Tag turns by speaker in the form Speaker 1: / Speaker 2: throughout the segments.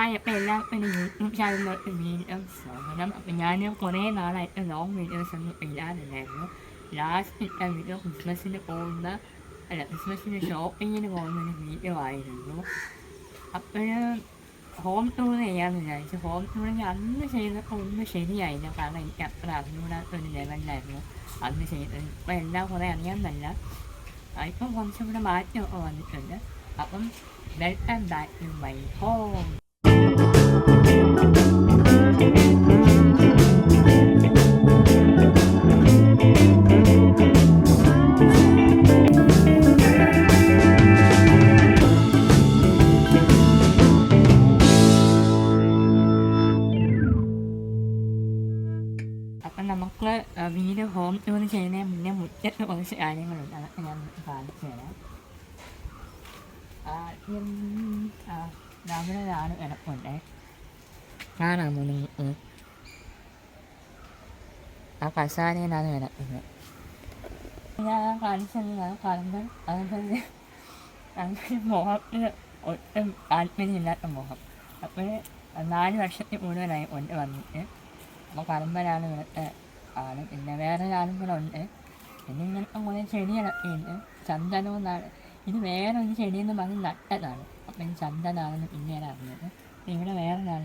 Speaker 1: Hi അപ്പം എല്ലാവർക്കും YouTube ചാനലിലോട്ട് വീണ്ടും സ്വാഗതം അപ്പം ഞാൻ കുറേ നാളായിട്ട് ലോങ് വീഡിയോസ് ഒന്നും ഇല്ലാതില്ലായിരുന്നു ലാസ്റ്റ് ഇട്ട വീഡിയോ ക്രിസ്മസിന് പോകുന്ന അല്ല ക്രിസ്മസിന് ഷോപ്പിങ്ങിന് പോകുന്ന ഒരു വീഡിയോ ആയിരുന്നു. അപ്പോൾ ഹോം ടൂർ ചെയ്യാമെന്ന് വിചാരിച്ചു. ഹോം ടൂറിന് അന്ന് ചെയ്തപ്പോൾ ഒന്നും ശരിയായില്ല. കാരണം എനിക്ക് അത്ര അറിഞ്ഞുകൂടാത്ത ഒരു ലെവലിലായിരുന്നു അന്ന് ചെയ്തത്. ഇപ്പം എല്ലാം കുറേ അറിയാമെന്നല്ല ഇപ്പം കുറച്ചും കൂടെ മാറ്റമൊക്കെ വന്നിട്ടുണ്ട്. അപ്പം welcome back to my home അപ്പം നമുക്ക് വീട് ഹോം ടൂർ ചെയ്യുന്നതിന് മുന്നേ മുറ്റത്ത് കുറച്ച് കാര്യങ്ങളുണ്ട്. അതൊക്കെ ഞാൻ കാണിച്ചു തരാം. ആദ്യം ഞാൻ ഒരാൾ കിടപ്പുണ്ട്. കാണാമോ നിങ്ങൾ ആ കസാരയിലാണ് കിടക്കുന്നത് ഞാൻ കാണിച്ചത് കാണുമ്പോൾ അതുപോലെ അങ്ങനെ മുഖത്തിന് ഒട്ടും താല്പര്യമില്ലാത്ത മുഖം അപ്പോൾ നാല് വർഷത്തിൽ മുഴുവനായി കൊണ്ട് വന്നിട്ട് അപ്പോൾ കറമ്പനാണ് ഇവിടുത്തെ ആണ് പിന്നെ വേറെ ഒരാളും കൂടെ ഉണ്ട് പിന്നെ ഇങ്ങനത്തെ കുറേ ചെടികളൊക്കെ ഉണ്ട് ചന്ദനം എന്നാണ് ഇത് വേറെ ഒരു ചെടിയെന്ന് പറഞ്ഞ് നട്ടതാണ് അപ്പം ചന്ദനാണെന്ന് പിന്നീട് അറിഞ്ഞത് ตีไม่ได้แล้วท่าน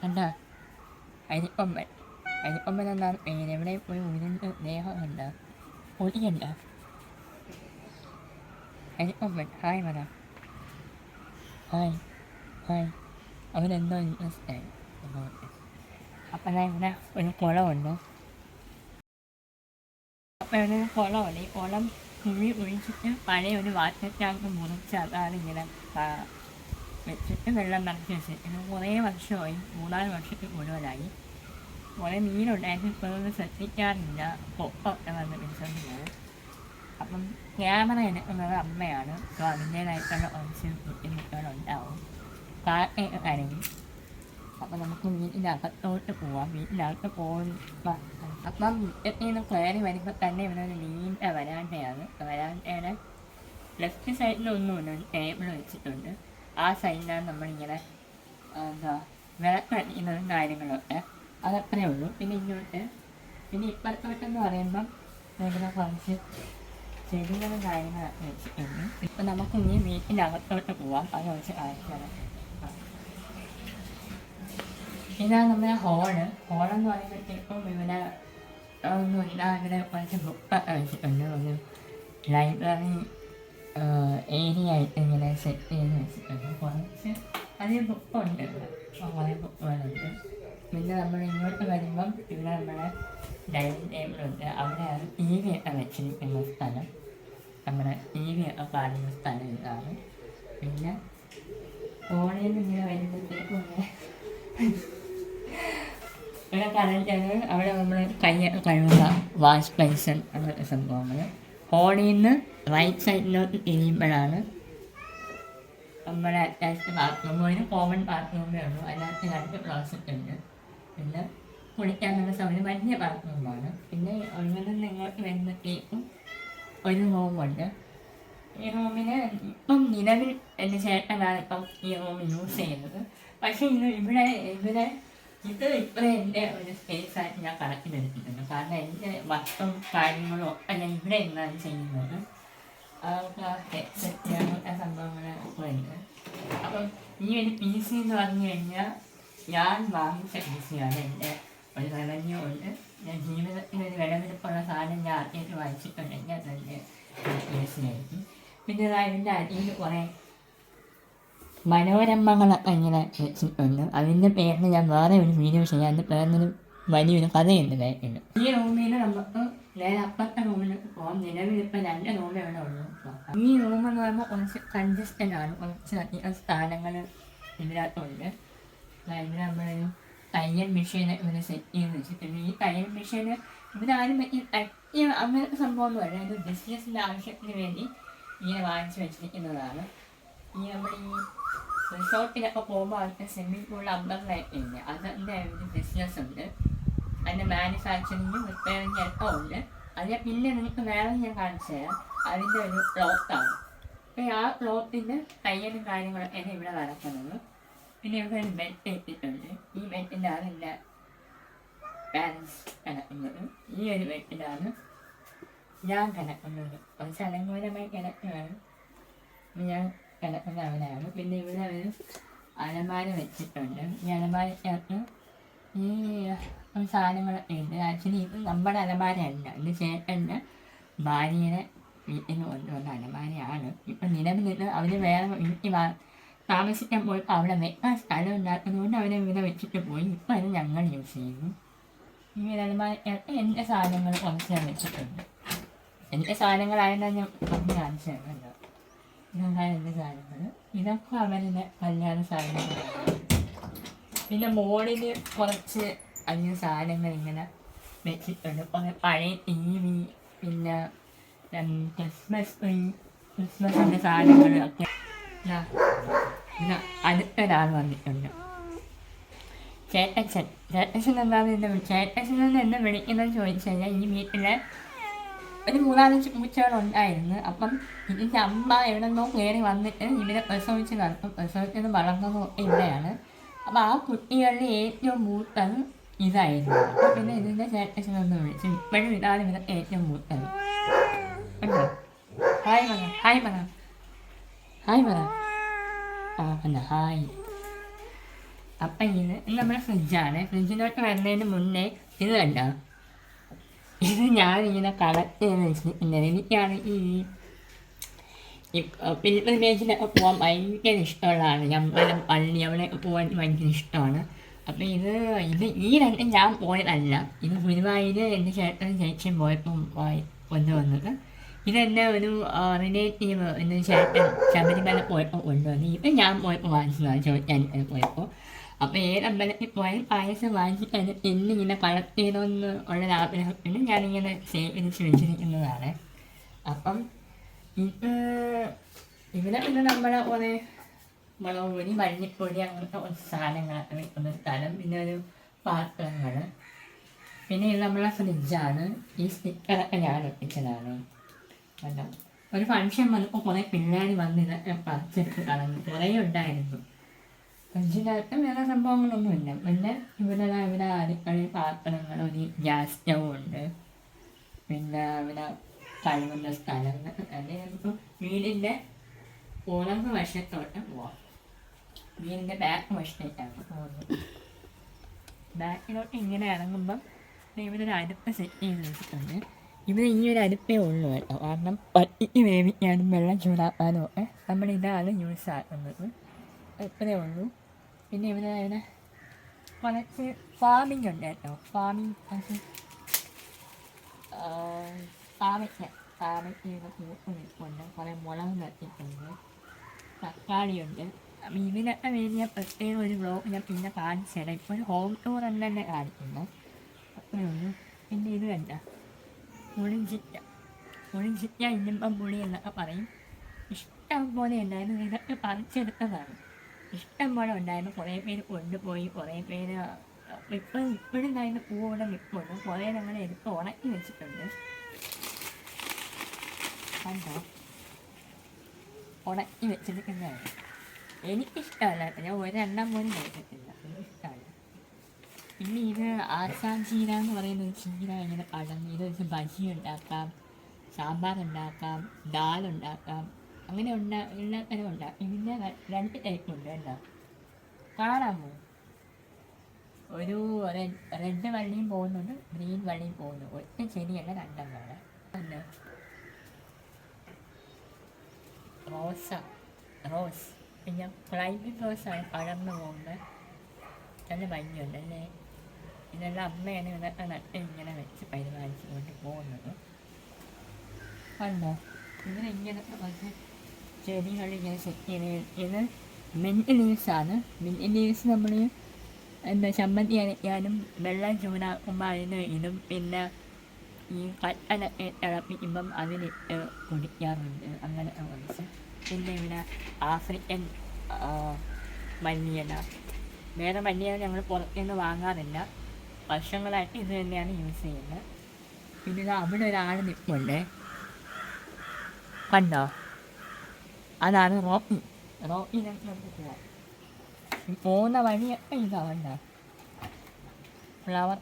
Speaker 1: ท่าน่าไอ้นี่อ้อมไอ้ไอ้นี่อ้มไม่นานๆไอ้เนี่ยไม่ได้ไม่มีนั่นเนี่ยเขาเห็นนะโอ้ยเห็นนะไอ้นี่อ้อมเป็นไฮมานะไฮไฮเอาไม่ได้นั่นนั่นเองครับอะไรนะเป็นหัวเราเนนะไม่เป็นหัวเราอันนี้โอ้แล้ കുഴി ഒഴിച്ചിട്ട് പഴയ ഒരു വാട്ടർ ടാങ്ക് മുറിച്ച് അതാണ് ഇങ്ങനെ വെച്ചിട്ട് വെള്ളം നിറച്ച് വെച്ചിട്ട് കുറേ വർഷമായി മൂന്നാൽ വർഷത്തിൽ കൂടുതലായി. കുറേ മീനുണ്ടായിരുന്നു ഇപ്പോൾ ഒന്നും ശ്രദ്ധിക്കാറില്ല. പൊപ്പൊക്കെ വന്ന് പിടിച്ചോണ്ടിരുന്നത് അപ്പം ക്യാമറ എടുക്കുന്നത് അമ്മയാണ്. അപ്പോൾ അതിന്റേതായിട്ടുള്ള കുറച്ച് ബുദ്ധിമുട്ടുകളുണ്ടാവും. കാക്കയൊക്കെ കരയും അപ്പം നമുക്ക് വീട്ടിന്റെ അകത്തോട്ട് പോവാം. വീട്ടിനകത്ത് പോകുമ്പോൾ അപ്പം മുറ്റത്തിൽ നിന്ന് കയറി വരുമ്പോൾ തന്നെ ഇവിടെ ഒരു നീണ്ട വരാന്തയുടെ ലെഫ്റ്റ് സൈഡിലൊന്നുമില്ല ഒരു ടേബിൾ വെച്ചിട്ടുണ്ട്. ആ സൈഡിലാണ് നമ്മളിങ്ങനെ എന്താ വിളക്ക് കാര്യങ്ങളൊക്കെ അതത്രേ ഉള്ളൂ. പിന്നെ ഇങ്ങോട്ട് പിന്നെ ഇപ്പുറത്തോട്ടെന്ന് പറയുമ്പം ഇങ്ങനെ കുറച്ച് ചെടികളും കാര്യങ്ങളൊക്കെ വെച്ചിട്ടുണ്ട്. ഇപ്പം നമുക്ക് ഇനി വീട്ടിന്റെ അകത്തോട്ട് പോവാം. അത് കുറച്ച് കാണിക്കാം ഇതാണ് നമ്മുടെ ഹോൾ ഹോളെന്ന് പറയുമ്പോഴത്തേക്കും ഇവിടെ ഒന്നുമില്ല ഇവിടെ കുറച്ച് ബുക്കൊക്കെ വെച്ചിട്ടുണ്ട്. ഒരു ലൈബ്രറി ഏരിയ ആയിട്ട് ഇങ്ങനെ സെറ്റ് ചെയ്ത് വെച്ചിട്ടുണ്ട്. കുറച്ച് അധികം ബുക്കുണ്ട് കുറേ ബുക്കുകളുണ്ട് പിന്നെ നമ്മൾ ഇങ്ങോട്ട് വരുമ്പം ഇവിടെ നമ്മുടെ ഡൈനിങ് ടേബിളുണ്ട് അവിടെയാണ് ടി വി ഒക്കെ വെച്ചിരിക്കുന്ന സ്ഥലം. നമ്മുടെ ടി വി ഒക്കെ കാണുന്ന സ്ഥലം ഇതാണ്. പിന്നെ ഫോണിൽ ഇങ്ങനെ വരുമ്പോഴത്തേക്കും ഇവിടെ കറണ്ടാണ് അവിടെ നമ്മൾ കൈയൊക്കെ കഴുകുന്ന വാഷ് ബേസൺ അങ്ങനത്തെ സംഭവങ്ങൾ ഹോളിൽ നിന്ന് റൈറ്റ് സൈഡിലോട്ട് തിരിയുമ്പോഴാണ് നമ്മുടെ അറ്റാച്ച്ഡ് ബാത്റൂം ഒരു കോമൺ ബാത്റൂമേ ഉള്ളൂ. അതിനകത്ത് രണ്ട് ക്ലോസറ്റ് ഉണ്ട്. പിന്നെ കുളിക്കാനുള്ള സൗകര്യം വലിയ ബാത്റൂമാണ് പിന്നെ ഇവിടെ നിങ്ങൾക്ക് വരുമ്പോഴത്തേക്കും ഒരു റൂമുണ്ട് ഈ റൂമിന് ഇപ്പം നിലവിൽ എന്റെ ചേട്ടനാണ് ഇപ്പം ഈ റൂം യൂസ് ചെയ്യുന്നത്. പക്ഷേ ഇത് ഇവിടെ ഇവിടെ ഇത് ഇപ്പം എന്റെ ഒരു സ്പേസ് ആയിട്ട് ഞാൻ കണക്കിലെടുത്തിട്ടുണ്ട് കാരണം എന്റെ വർക്കും കാര്യങ്ങളും ഒക്കെ ഞാൻ ഇവിടെ നിന്നാണ് ചെയ്യുന്നത്. ഹെഡ്സെറ്റ് അങ്ങനത്തെ സംഭവങ്ങളൊക്കെ ഉണ്ട് അപ്പം ഈ ഒരു പി സി എന്ന് ഞാൻ ഞാൻ ഞാൻ ഇങ്ങനെ വെച്ചിട്ടുണ്ട് അതിന്റെ പേരിൽ ഞാൻ വേറെ ഒരു വീഡിയോ ചെയ്യാം അതിന്റെ ഒരു വലിയൊരു കഥയുണ്ട് ഈ റൂമിൽ നമുക്ക് നേരെ അപ്പുറത്തെ റൂമിലേക്ക് പോകാം. നിലവിലിപ്പോൾ രണ്ട് റൂമേ ഇവിടെ ഉള്ളൂ. ഈ റൂം എന്ന് പറയുമ്പോൾ കുറച്ച് കൺജസ്റ്റഡ് ആണ്. കുറച്ച് അധികം സ്ഥാനങ്ങൾ ഇതിനകത്തുണ്ട്. അതായത് നമ്മളൊരു തയ്യൽ മെഷീൻ ഇവിടെ സെറ്റ് ചെയ്ത് വെച്ചിട്ടുണ്ട്. ഈ തയ്യൽ മെഷീൻ ഇവരാരും പറ്റി തയ്യ അങ്ങനത്തെ സംഭവമൊന്നുമല്ല ഇത് ബിസിനസ്സിന്റെ ആവശ്യത്തിന് വേണ്ടി ഇങ്ങനെ വാങ്ങിച്ചു വെച്ചിരിക്കുന്നതാണ്. ഈ നമ്മൾ ഈ റിസോർട്ടിലൊക്കെ പോകുമ്പോൾ അവർക്ക് സ്വിമ്മിംഗ് പൂളിൽ അമ്പറിലൊക്കെ ഇല്ല? അതിന്റെ ഒരു ബിസിനസ് ഉണ്ട്. അതിന്റെ മാനുഫാക്ചറിങ്ങും റിപ്പയറിങ് ഒക്കെ ഉണ്ട്. അതിനെ പിന്നെ നിങ്ങൾക്ക് വേറെ ഞാൻ കാണിച്ചു തരാം. അതിന്റെ ഒരു ക്ലോത്താണ് അപ്പോൾ ആ ക്ലോത്തിന്റെ തയ്യലും കാര്യങ്ങളൊക്കെയാണ് ഇവിടെ നടക്കുന്നത് പിന്നെ ഇവിടെ ഒരു ബെൽറ്റ് ഇട്ടിട്ടുണ്ട് ഈ ബെഡിലാണ് എന്റെ പാരൻസ് കിടക്കുന്നത്. ഈ ഒരു ബെഡിലാണ് ഞാൻ കിടക്കുന്നത്. ഒരു ചലങ്കൂലമായി കിടക്കുകയാണ്. ഞാൻ കിടക്കുന്ന അവനാണ് പിന്നെ ഇവിടെ ഒരു അലമാര വെച്ചിട്ടുണ്ട്. ഈ അലമാരക്കകത്ത് ഈ സാധനങ്ങളൊക്കെ ഉണ്ട്. ആക്ച്വലി ഇത് നമ്മുടെ അലമാരയല്ല. ഇത് ചേട്ടന്റെ ഭാര്യയുടെ വീട്ടിൽ നിന്ന് കൊണ്ടുവന്ന അലമാരയാണ്. ഇപ്പം നിലവിൽ അവർ വേറെ വീട്ടിൽ താമസിക്കാൻ പോയപ്പോൾ അവിടെ വെക്കാൻ സ്ഥലം ഉണ്ടാക്കുന്നതുകൊണ്ട് അവരെ ഇവിടെ വെച്ചിട്ട് പോയി. ഇപ്പം അത് ഞങ്ങൾ യൂസ് ചെയ്യുന്നു. ഈ ഒരു അലമാരക്കകത്ത് എന്റെ സാധനങ്ങൾ കുറച്ച് ഞാൻ വെച്ചിട്ടുണ്ട് എന്റെ സാധനങ്ങളായതാണ് ഞാൻ പറഞ്ഞു കാണിച്ചു ഇതാണ് എന്റെ സാധനങ്ങൾ? ഇതൊക്കെ അവരുടെ കല്യാണ സാധനങ്ങളാണ്. പിന്നെ മോളിൽ കുറച്ച് അധികം സാധനങ്ങൾ ഇങ്ങനെ വെച്ചിട്ടുണ്ട്. കുറേ പഴയ ടി വി പിന്നെ ക്രിസ്മസ് ട്രീ ക്രിസ്മസിന്റെ സാധനങ്ങളൊക്കെ. ഒക്കെ അടുത്തൊരാൾ വന്നിട്ടുണ്ട്. ചേട്ടച്ചൻ. ചേട്ടച്ചൻ എന്താണെന്ന് എന്നെ ചേട്ടച്ചൻ എന്ന് എന്നെ വിളിക്കുന്നത് ചോദിച്ചു കഴിഞ്ഞാൽ ഈ വീട്ടിലെ ഒരു മൂന്നാലഞ്ച് പൂച്ചകളുണ്ടായിരുന്നു അപ്പം ഇതിന്റെ അമ്മ എവിടെ നിന്നോ കയറി വന്നിട്ട് ഇവരെ പ്രസവിച്ച് നടത്തും പ്രസവിച്ചത് വളർന്നതും ഇവിടെയാണ്. അപ്പം ആ കുട്ടികളിൽ ഏറ്റവും മൂത്തത് ഇതായിരുന്നു. പിന്നെ ഇതിന്റെ ഒന്നും വിളിച്ചു ഇപ്പോഴും ഇതാണ് ഇവരൊക്കെ ഏറ്റവും മൂത്തത് ഹായ് പറ ഹായ് പറ ഹായ് പറ ആ കണ്ട ഹായ് അപ്പം ഇത് നമ്മുടെ ഫ്രിഡ്ജാണ്. ഫ്രിഡ്ജിലോട്ട് വരുന്നതിന് മുന്നേ ഇത് കണ്ടോ? ഇത് ഞാനിങ്ങനെ കളക്ട് ചെയ്ത് വെച്ചിട്ടുണ്ടായിരുന്നു എനിക്കാണ് ഈ പിൽഗ്രിമേജിനൊക്കെ പോകാൻ ഭയങ്കര ഇഷ്ടമുള്ളതാണ്. ഞമ്മലും പള്ളി അവിടെ പോകാൻ ഭയങ്കര ഇഷ്ടമാണ്. അപ്പം ഇത് ഇത് ഈ രണ്ടും ഞാൻ പോയതല്ല. ഇത് ഗുരുവായൂർ എന്റെ ചേട്ടനും ചേച്ചിയും പോയപ്പം പോയി കൊണ്ടുവന്നത് ഇതെന്നെ ഒരു റിലേറ്റീവ് എന്റെ ചേട്ടൻ ശബരിമല പോയപ്പോൾ കൊണ്ടുവന്നു ഇത് ഞാൻ പോയപ്പോൾ വാങ്ങിച്ചതാണ് ചോദിക്കാൻ പോയപ്പോൾ അപ്പോൾ ഏതമ്പലത്തിൽ പോയ പോയാൽ പായസം വാങ്ങിച്ചിട്ട് എന്നിങ്ങനെ ചെയ്യണമെന്ന് ഉള്ള ആഗ്രഹത്തിന് ഞാനിങ്ങനെ ശേഖരിച്ച് വെച്ചിരിക്കുന്നതാണ്. അപ്പം ഇത് ഇവിടെ പിന്നെ നമ്മളെ കുറേ മുളക് പൊടി മല്ലിപ്പൊടി അങ്ങനത്തെ കുറച്ച് സാധനങ്ങളൊക്കെ വെക്കുന്ന സ്ഥലം. പിന്നെ ഒരു പാത്രങ്ങൾ പിന്നെ ഇത് നമ്മളെ ഫ്രിഡ്ജാണ്. ഈ സ്റ്റിക്കറൊക്കെ ഞാൻ ഒട്ടിച്ചതാണ്. അല്ല ഒരു ഫംഗ്ഷൻ വന്നപ്പോൾ കുറേ പിള്ളേർ വന്ന് ഇതൊക്കെ പറിച്ചെടുത്ത് കളഞ്ഞു കുറേ ഉണ്ടായിരുന്നു. ഫ്രിഡ്ജിനകത്ത് വേറെ സംഭവങ്ങളൊന്നുമില്ല പിന്നെ ഇവിടെ ഇവിടെ അടുക്കളയിൽ പാത്രങ്ങൾ ഒരു ഗ്യാസ് സ്റ്റൗ ഉണ്ട്. പിന്നെ ഇവിടെ കഴിവുന്ന സ്ഥലങ്ങൾ അല്ലെങ്കിൽ വീടിന്റെ ഓണം വശത്തോട്ട് പോവാം. വീടിന്റെ ബാക്ക് പോകുന്നത് ബാക്കിലോട്ട് ഇങ്ങനെ ഇറങ്ങുമ്പം ഇവിടെ അടുപ്പ് സെറ്റ് ചെയ്ത് വെച്ചിട്ടുണ്ട്. ഇവിടെ ഇനി ഒരു അടുപ്പേ ഉള്ളൂ കേട്ടോ. കാരണം പട്ടിക്ക് വേവിക്കാനും വെള്ളം ചൂടാക്കാനും ഒക്കെ നമ്മൾ ഇതാണ് യൂസ് ആക്കുന്നത്. അടുപ്പേ ഉള്ളൂ. പിന്നെ ഇവിടെ ഇവിടെ കുറച്ച് ഫാമിംഗ് ഉണ്ട് കേട്ടോ. ഫാമിംഗ് പാവയ്ക്ക. പാവയ്ക്കയുടെ പൂപ്പ് നിൽപ്പുണ്ട് കുറേ മുളക് നട്ടിട്ടുണ്ട് തക്കാളിയുണ്ട് ഇതിനൊക്കെ വേണ്ടി ഞാൻ പ്രത്യേക ഒരു ബ്ലോഗ് ഞാൻ പിന്നെ കാണിച്ചുതരാം ഇപ്പോൾ ഒരു ഹോം ടൂർ എന്ന് തന്നെ കാണിക്കുന്നു. അത്രേ ഉള്ളൂ. പിന്നെ ഇത് കണ്ട. പുളിഞ്ചിറ്റ പുളിഞ്ചിറ്റ ഇന്നിപ്പം പുളി എന്നൊക്കെ പറയും. ഇഷ്ടം പോലെ ഉണ്ടായിരുന്നു. ഇതൊക്കെ പറിച്ചെടുത്തതാണ്. ഇഷ്ടം പോലെ ഉണ്ടായിരുന്നു. കുറേ പേര് കൊണ്ടുപോയി. കുറേ പേര് ഇപ്പം ഇപ്പോഴും അതിന്റെ പൂവോടെ നിൽപ്പുണ്ട്. കുറേ ഞങ്ങൾ എടുത്ത് ഉണക്കി വെച്ചിട്ടുണ്ട്. കണ്ടോ? ഉണക്കി വെച്ചിരിക്കുന്നതാണ്. എനിക്കിഷ്ടമല്ല. ഞാൻ ഒരെണ്ണം പോലും കഴിച്ചിട്ടില്ല എനിക്കിഷ്ടമല്ല. പിന്നെ ഇത് ആസാം ചീര എന്ന് പറയുന്ന ഒരു ചീര ഇങ്ങനെ പഴം ഇത് വെച്ച് ബജി ഉണ്ടാക്കാം സാമ്പാർ ഉണ്ടാക്കാം ദാൽ ഉണ്ടാക്കാം അങ്ങനെ ഉണ്ടാ എല്ലാത്തരം ഉണ്ടാക്കാം ഇതിന്റെ രണ്ട് ടൈപ്പ് ഉണ്ട് കേട്ടോ. കാണാമോ ഒരു റെഡ് വള്ളിയും പോകുന്നുണ്ട് ഗ്രീൻ വള്ളിയും പോകുന്നു. ഒറ്റ ചെടിയല്ല രണ്ടെണ്ണമാണ് റോസ റോസ്. പിന്നെ പ്രൈവറ്റ് റോസാണ് പടർന്നു പോകുന്നത് നല്ല ഭംഗിയുണ്ട് അല്ലേ ഇതെല്ലാം അമ്മയാണ് ഇതൊക്കെ നട്ട് ഇങ്ങനെ വെച്ച് പരിപാലിച്ച് കൊണ്ട് പോകുന്നത് കണ്ടോ ഇതിന് ഇങ്ങനെ കുറച്ച് ചെടികൾ ഇങ്ങനെ സെറ്റ് ചെയ്ത് ഇത് മിന്റ് ലീവ്സാണ് മിന്റ് ലീവ്സ് നമ്മൾ എന്താ ചമ്മന്തി അരയ്ക്കാനും വെള്ളം ചൂടാക്കുമ്പോൾ അതിന് ഇടും പിന്നെ ഈ കട്ടലൊക്കെ തിളപ്പിക്കുമ്പം അതിലിട്ട് കുടിക്കാറുണ്ട് അങ്ങനെ കുറച്ച് പിന്നെ ഇവിടെ ആഫ്രിക്കൻ മല്ലിയില വേറെ മല്ലിയില ഞങ്ങൾ പുറത്തുനിന്ന് വാങ്ങാറില്ല. വർഷങ്ങളായിട്ട് ഇത് തന്നെയാണ് യൂസ് ചെയ്യുന്നത്. പിന്നെ ഇത് അവിടെ ഒരാൾ നിൽപ്പുണ്ട് കണ്ടോ? അതാണ് റോക്കി. റോക്കി നമുക്ക് പോവാം ഈ പോകുന്ന വഴിയൊക്കെ ഇതാവണ്ട ഫ്ലവർ.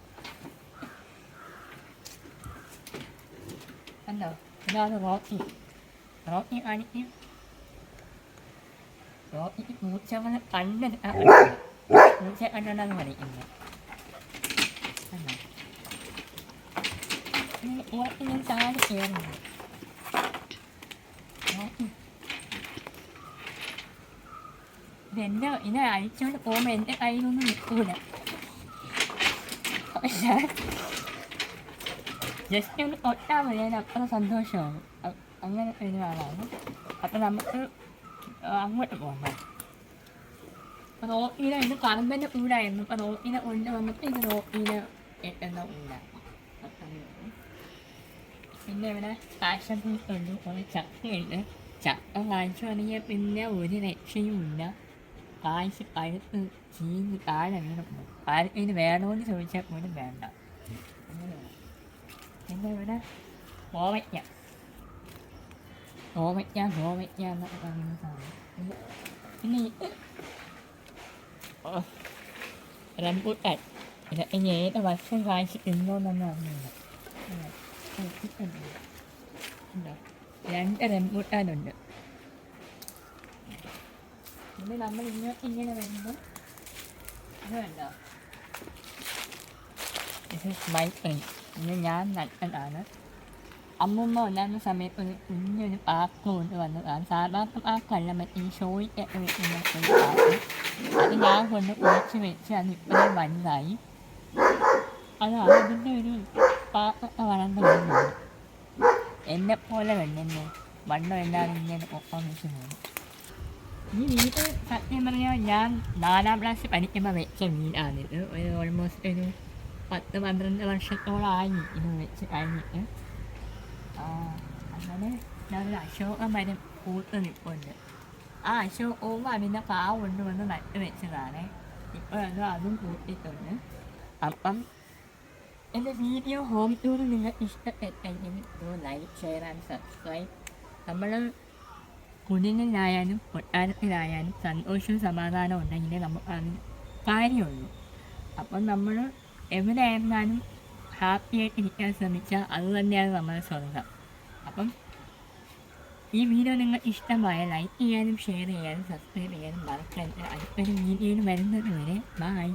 Speaker 1: കണ്ടോ? ഇതാണ് റോക്കി. റോക്കി കാണിക്കും. കണ്ട് മൂച്ച കണ്ടാണ് പറയുന്നത് ഞാൻ താഴെ കയറുന്നു ഇതെന്റെ ഇതിനെ കയ്യിലൊന്നും നിൽക്കൂല ജസ്റ്റ് ഒന്ന് തൊട്ടാൽ മതി അതിന് അത്ര സന്തോഷമാകും അങ്ങനെ ഒരു ആളാണ് അപ്പം നമുക്ക് അങ്ങോട്ട് പോകാം അപ്പോൾ റോക്കിനെ ഇത് പറമ്പന്റെ ഊടായിരുന്നു അപ്പോൾ റോക്കിനെ കൊണ്ട് വന്നിട്ട് ഇത് റോക്കിനെ എട്ടുന്ന അങ്ങനെയാണ്. പിന്നെ ഇവിടെ ഉണ്ട്. കുറേ ചക്കയുണ്ട് ചക്ക കാഴ്ച തുടങ്ങിയാൽ പിന്നെ ഒരു രക്ഷയുമില്ല കാഴ്ച പഴുത്ത് ചീഞ്ഞ് താഴെ അങ്ങനെ പോകും വേണമെന്ന് ചോദിച്ചാൽ പോലും വേണ്ട. പിന്നെ ഇവിടെ കോവയ്ക്ക. കോവയ്ക്ക കോവയ്ക്ക എന്നൊക്കെ പറയുന്ന സാധനം ഇത് പിന്നെ ഇത് ഓ, റംബൂട്ടാൻ ഇത് ഇനി ഏത് വർഷം കാഴ്ച തിന്നോന്നൊന്നും അറിയില്ല ഉം. ഉം, ഇതുണ്ട്. ഉണ്ടോ? രണ്ട് റംബൂട്ടാനുണ്ട് പിന്നെ നമ്മൾ ഇങ്ങോട്ട് ഇങ്ങനെ വരുമ്പോൾ ഇത് കണ്ടോ ഇത് മൈപ്പിൾ ഇത് ഞാൻ നട്ടതാണ് അമ്മൂമ്മ ഉണ്ടായിരുന്ന സമയത്ത് ഒരു കുഞ്ഞൊരു പാക്ക് കൊണ്ട് വന്നതാണ് സാധാരണ പാക്കല്ല മറ്റേ ഈ ഒരു പാക്ക് അത് ഞാൻ കൊണ്ട് കുഴിച്ച് വെച്ച് അത് ഇപ്പോഴും വലുതായി. അത് അതിന്റെ ഒരു പാക്കൊക്കെ വളർന്നു വരുന്നുണ്ട് പോലെ തന്നെ വണ്ണം എല്ലാവരും ഇങ്ങനെ ഒപ്പം വെച്ച് പോകും ഈ വീട് സത്യം പറഞ്ഞാൽ ഞാൻ നാലാം ക്ലാസ് പഠിക്കുമ്പോൾ വെച്ച വീടാണിത്. ഒരു ഓൾമോസ്റ്റ് ഒരു പത്ത് പന്ത്രണ്ട് വർഷത്തോളമായി ഇത് വെച്ച് കഴിഞ്ഞിട്ട്. അങ്ങനെ ഞാനൊരു അശോക മരം നിൽപ്പുണ്ട് ആ അശോകവും അതിന്റെ പാവ് കൊണ്ടുവന്ന് നട്ട് വെച്ചതാണ്. ഇപ്പോൾ അത് പൂട്ടിയിട്ടുണ്ട് അപ്പം എന്റെ വീഡിയോ ഹോം ടൂർ നിങ്ങൾക്ക് ഇഷ്ടപ്പെട്ടെങ്കിൽ ലൈക്ക് ഷെയർ ആൻഡ് സബ്സ്ക്രൈബ്. നമ്മൾ കുഞ്ഞിനായാലും കൊട്ടാരത്തിലായാലും സന്തോഷവും സമാധാനവും ഉണ്ടെങ്കിൽ നമുക്ക് അതിന് കാര്യമുള്ളൂ. അപ്പം നമ്മൾ എവിടെ ആയിരുന്നാലും ഹാപ്പിയായിട്ട് ഇരിക്കാൻ ശ്രമിച്ചാൽ അത് തന്നെയാണ് നമ്മുടെ സ്വർഗം അപ്പം ഈ വീഡിയോ നിങ്ങൾ ഇഷ്ടമായ ലൈക്ക് ചെയ്യാനും ഷെയർ ചെയ്യാനും സബ്സ്ക്രൈബ് ചെയ്യാനും മറക്കരുത്. അടുത്തൊരു വീഡിയോയിൽ വരുന്നത് വരെ ബൈ